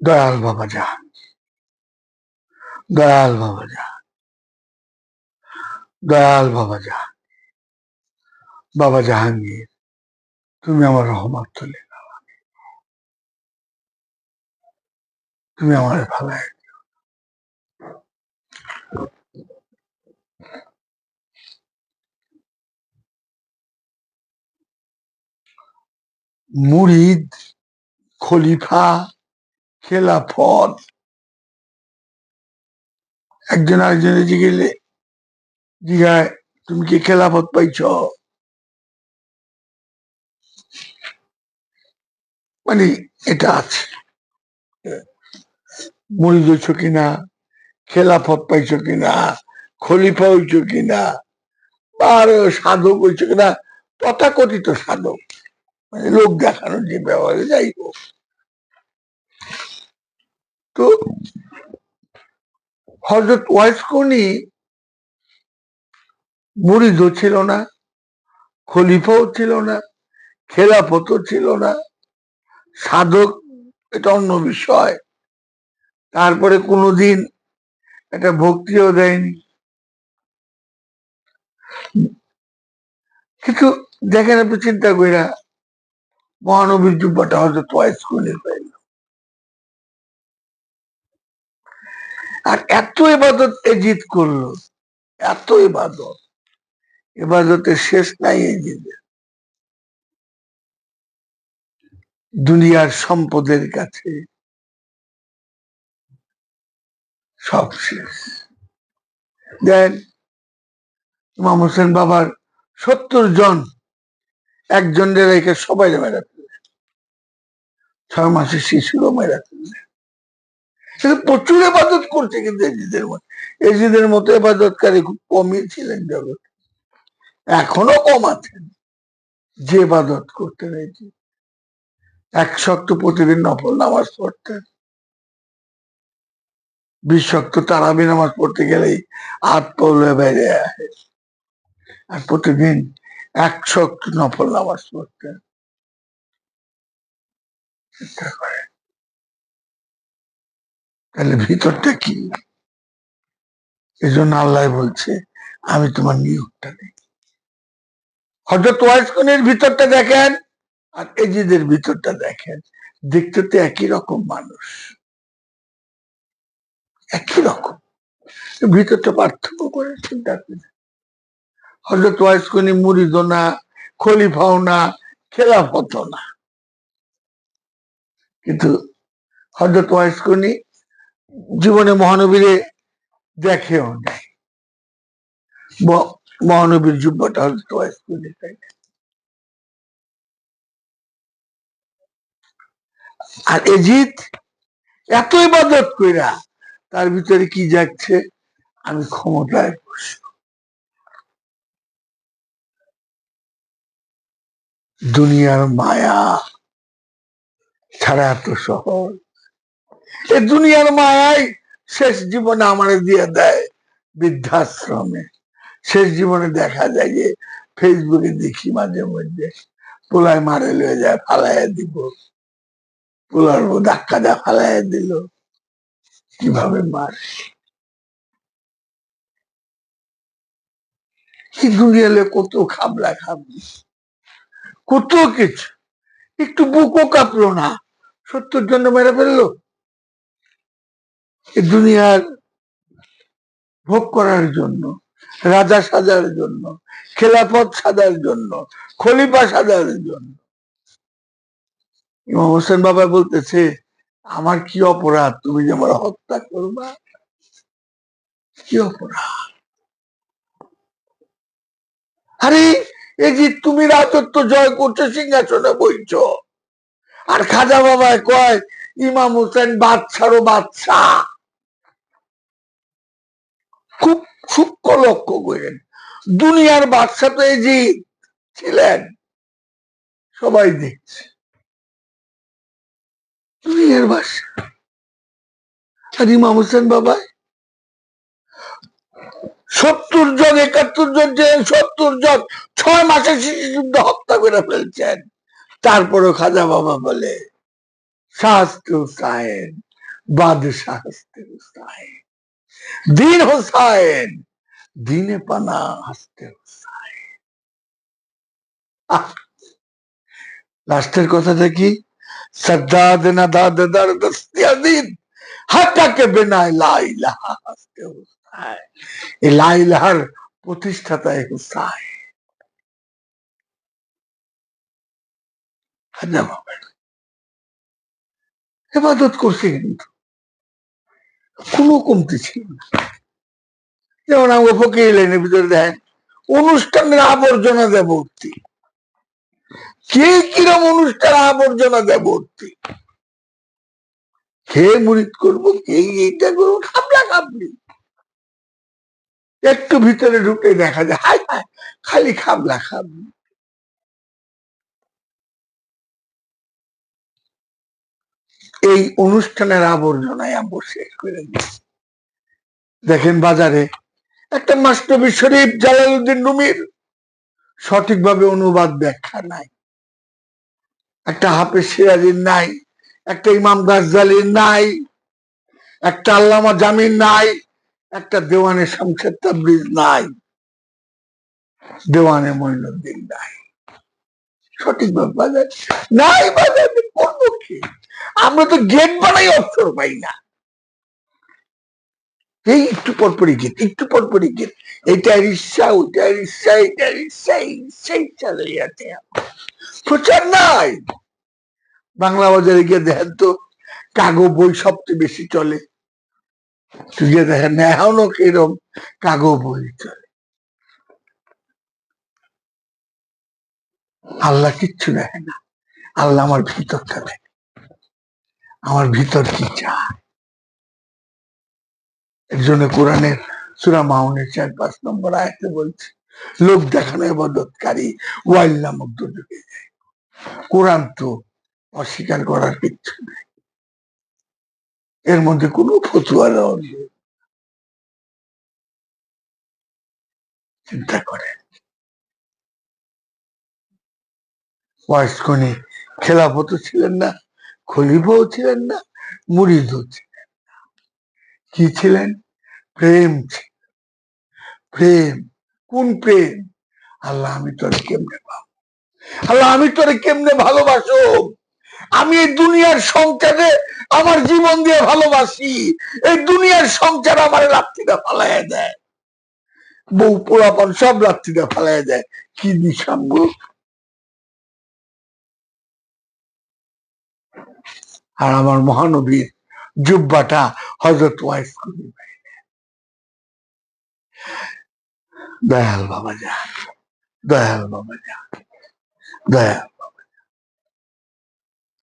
দয়াল বাবা জাহান দয়াল বাবা জাহান দয়াল বাবা জাহান বাবা জাহাঙ্গীর, তুমি আমার রহমত তুলে তুমি আমার ভালাই মুরিদ খলিফা খেলাফত একজন আরেকজনের জিগেলে জিগায় তুমি কি খেলাফত পাইছ? মানে এটা আছে। মুড়ি হইছ কিনা? খেলাফত পাইছ কিনা? খলিফা হইছ কিনা? আরও সাধক হইছ কিনা? তথাকথিত সাধক। মানে লোক দেখানোর যে ব্যবহারে, যাই হোক। তো হজরত ওয়াইসকনি মুরিদও ছিল না, খলিফাও ছিল না, খেলাফতও ছিল না, সাধক এটা অন্য বিষয়। তারপরে কোনোদিন একটা ভক্তিও দেয়নি। কিন্তু দেখেন আপনি চিন্তা কইরা মহানবীর জুব্বাটা হজরত ওয়াইসকনির পাইল আর এত এবাদত এজিদ করল, এত এবাদত এবাদতের শেষ নাই এজিদের দুনিয়ার সম্পদের কাছে সব শেষ। দেন ইমাম হোসেন বাবার সত্তর জন একজনের রেখে সবাই মেরা ফেলে ছয় মাসের শিশুরও মেরা ফেললে কিন্তু প্রচুর এবাদত করছে কিন্তু এজিদের মধ্যে। এজিদের মতো এবাদতকারী খুব কমই ছিলেন জগৎ। এখনও কম আছেন যে এবাদত করতেন এটি এক শক্ত প্রতিদিন নফল নামাজ পড়তেন। বিশ শক্ত তারাবি নামাজ পড়তে গেলেই হাত পড়লে বাইরে আসে। আর প্রতিদিন এক শক্ত নফল নামাজ পড়তেন। চিন্তা করেন। তাহলে ভিতরটা কি? এই জন্য আল্লাহ বলছে, আমি তোমার নিয়োগটা নেই হজরত ওয়াইসকনের ভিতরটা দেখেন আর এজিদের ভিতরটা দেখেন। দেখতে তো একই রকম মানুষ। একই রকম। ভিতরটা পার্থক্য করে চিন্তা করে হজরত ওয়াইসকনি মুরিদও না, খলিফাও না খেলাফত না। কিন্তু হজরত ওয়াইসকনি জীবনে মহানবীরে দেখেও নাই। মহানবীর হজরত ওয়াইসকনি আর এজিদ এত ইবাদত কইরা তার ভিতরে কি যাচ্ছে? আমি ক্ষমতায় দুনিয়ার মায়া ছাড়া এত সহজ। এ দুনিয়ার মায়াই শেষ জীবনে আমার দিয়ে দেয় বৃদ্ধাশ্রমে। শেষ জীবনে দেখা যায় যে ফেসবুকে দেখি মাঝে মধ্যে পোলায় মারে লয়ে যায় ফালাইয়া দিব। পোলার ধাক্কা দা ফালাইয়া দিল। কীভাবে মার কি দুনিয়ালে কত খাবলা খাবলি কত কিছু। একটু বুকও কাঁপলো না। সত্তর জন্য মেরে ফেলল। দুনিয়ার ভোগ করার জন্য, রাজা সাজার জন্য খেলাফত সাজার জন্য, খলিফা সাজার জন্য। ইমাম হোসেন বাবা বলতেছে, আমার কি অপরাধ? তুমি যে আমার হত্যা করবা, কি অপরাধ? আরে, এই যে তুমি রাজত্ব জয় করছ, সিংহাসনে বইছ। আর খাজা বাবায় কয়, ইমাম হোসেন বাদশারও বাদশা খুব সূক্ষ্ম লক্ষ্য করেন। দুনিয়ার বাদশা তো এই যে ছিলেন, সবাই দেখছে। দুনিয়ার বাদশা। আর ইমাম হোসেন বাবা সত্তর জন, একাত্তর জন ছিলেন, সত্তর জন। ছয় মাসে শিশুযুদ্ধ হত্যা করে ফেলছেন। তারপরে খাজা বাবা বলে শাস্ত্র সাহেব বাদশাহ সাহেব দিন হোসাইন, দিনে পানা হাসতে হোসাইন। লাস্টের কথাটা কি সদ্দাদ না দাদ দার দস্তিয়াদিন হাটাকে বেনায় লাইলা হাসতে হোসায় এই লাইলাহার প্রতিষ্ঠাতায় হোসাইন। হাজার এবাদত করছে কিন্তু। কোনো কমতি ছিল না। যেমন আমাকে ফকির লাইনের ভিতরে দেখেন, অনুষ্ঠানের আবর্জনা দেয় কে কিরম অনুষ্ঠান আবর্জনা দেয় ভর্তি? খেয়ে মুরিদ করব, কে এইটা করব, খাবলা খাবলি। একটু ভিতরে ঢুকে দেখা যায় হাই হাই খালি খাবলা খাবলি। এই অনুষ্ঠানের আবর্জনায় আমরা শেষ করে দিচ্ছি দেখেন বাজারে, একটা মাস্টবি শরীফ জালালউদ্দিন রুমির সঠিকভাবে অনুবাদ ব্যাখ্যা নাই। একটা হাফেজ সিরাজির নাই, একটা ইমাম গাজ্জালির নাই, একটা আল্লামা জামিন নাই, একটা দেওয়ানে শামসের তাবরিজ নাই, দেওয়ানে মঈনুদ্দিন নাই। সঠিকভাবে বাজার নাই বাজারে। আমরা তো গেট বানাই অক্ষর পাই না। এই একটু পরপরই গেট একটু পরপরই গেট এটা রিক্সা, ওইটা রিক্সা এটা রিক্সা সেই চালাই আছে প্রচার নাই। বাংলা বাজারে গিয়ে দেখেন তো কাগো বই সবচেয়ে বেশি চলে। গিয়ে দেখেন এখনও কিরম কাগো বই চলে। আল্লাহ কিচ্ছু দেখে না। আল্লাহ আমার ভিতরটা দেখে। আমার ভিতর কি চায়? এর জন্য কোরআনের সুরা মাউনের চার, পাঁচ নম্বর আয়তে বলছে, লোক দেখানো এবাদতকারী ওয়াইল নামক দুর্যোগে যায়। কোরআন তো অস্বীকার করার কিচ্ছু নেই। এর মধ্যে কোনো ফতুয়া দেওয়া চিন্তা করে ওয়াইসকনি খেলাফত ছিলেন না খলিফাও ছিলেন না মুরিদও ছিলেন কি ছিলেন? প্রেম ছিল প্রেম, কোন প্রেম? আল্লাহ আমি তোরে কেমনে পাবো আল্লাহ আমি তোরে কেমনে ভালোবাসো আমি এই দুনিয়ার সংসারে আমার জীবন দিয়ে ভালোবাসি। এই দুনিয়ার সংসার আমার রাত্রিটা ফালাইয়া দেয়। বউ পোড়াপন সব রাত্রিটা ফালাইয়া দেয়। কি নিঃসঙ্গ আর আমার মহানবীর জুব্বাটা হজরত ওয়াইফ করি দয়াল বাবা যা দয়াল বাবা যা দয়াল।